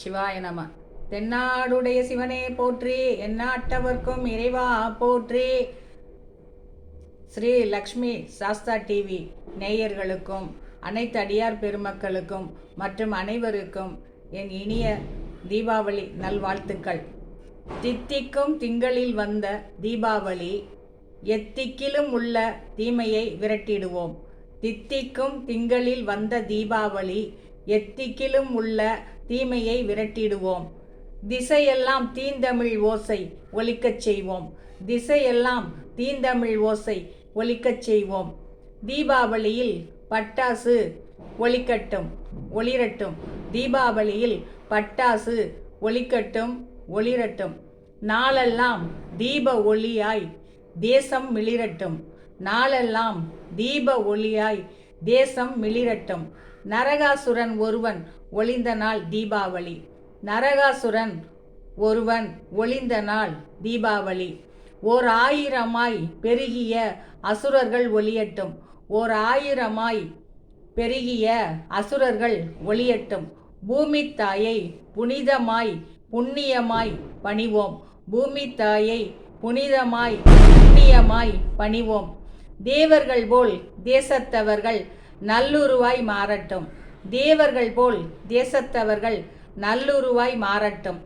சிவாய நம. தென்னாடுடைய சிவனே போற்றி எந்நாட்டவர்க்கும் இறைவா போற்றி. ஸ்ரீ லக்ஷ்மி சாஸ்தா டிவி நேயர்களுக்கும் அனைத்து அடியார் பெருமக்களுக்கும் மற்றும் அனைவருக்கும் என் இனிய தீபாவளி நல்வாழ்த்துக்கள். தித்திக்கும் திங்களில் வந்த தீபாவளி எத்திக்கிலும் உள்ள தீமையை விரட்டிடுவோம். தித்திக்கும் திங்களில் வந்த தீபாவளி எத்திக்கிலும் உள்ள தீமையை விரட்டிடுவோம். திசையெல்லாம் தீந்தமிழ் ஓசை ஒலிக்கச் செய்வோம். திசையெல்லாம் தீந்தமிழ் ஓசை ஒலிக்கச் செய்வோம். தீபாவளியில் பட்டாசு ஒலிக்கட்டும் ஒளிரட்டும். தீபாவளியில் பட்டாசு ஒலிக்கட்டும் ஒளிரட்டும். நாளெல்லாம் தீப ஒளியாய் தேசம் மிளிரட்டும். நாளெல்லாம் தீப ஒளியாய் தேசம் மிளிரட்டும். நரகாசுரன் ஒருவன் ஒளிந்த நாள் தீபாவளி. நரகாசுரன் ஒருவன் ஒளிந்த நாள் தீபாவளி. ஓர் ஆயிரமாய் பெருகிய அசுரர்கள் ஒளியட்டும். ஓர் ஆயிரமாய் பெருகிய அசுரர்கள் ஒளியட்டும். பூமி தாயை புனிதமாய் புண்ணியமாய் பணிவோம். பூமி தாயை புனிதமாய் புண்ணியமாய் பணிவோம். தேவர்கள் போல் தேசத்தவர்கள் நல்லுருவாய் மாறட்டும். தேவர்கள் போல் தேசத்தவர்கள் நல்லுருவாய் மாறட்டும்.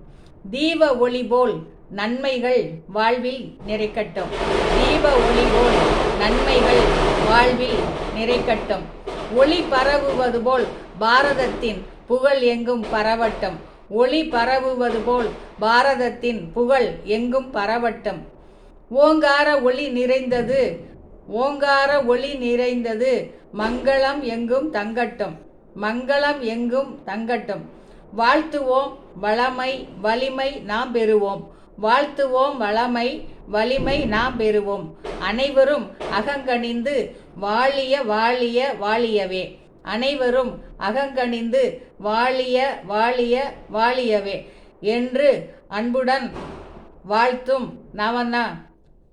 தீப ஒளி போல் நன்மைகள் வாழ்வில் நிறைக்கட்டும். தீப ஒளி போல் நன்மைகள் வாழ்வில் நிறைக்கட்டும். ஒளி பரவுவது போல் பாரதத்தின் புகழ் எங்கும் பரவட்டும். ஒளி பரவுவது போல் பாரதத்தின் புகழ் எங்கும் பரவட்டும். ஓங்கார ஒளி நிறைந்தது ஓங்கார ஒளி நிறைந்தது. மங்களம் எங்கும் தங்கட்டும். மங்களம் எங்கும் தங்கட்டும். வாழ்த்துவோம் வளமை வலிமை நாம் பெறுவோம். வாழ்த்துவோம் வளமை வலிமை நாம் பெறுவோம். அனைவரும் அகங்கணிந்து வாழிய வாழிய வாழியவே. அனைவரும் அகங்கணிந்து வாழிய வாழிய வாழியவே. என்று அன்புடன் வாழ்த்தும் நவனா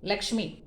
லக்ஷ்மி.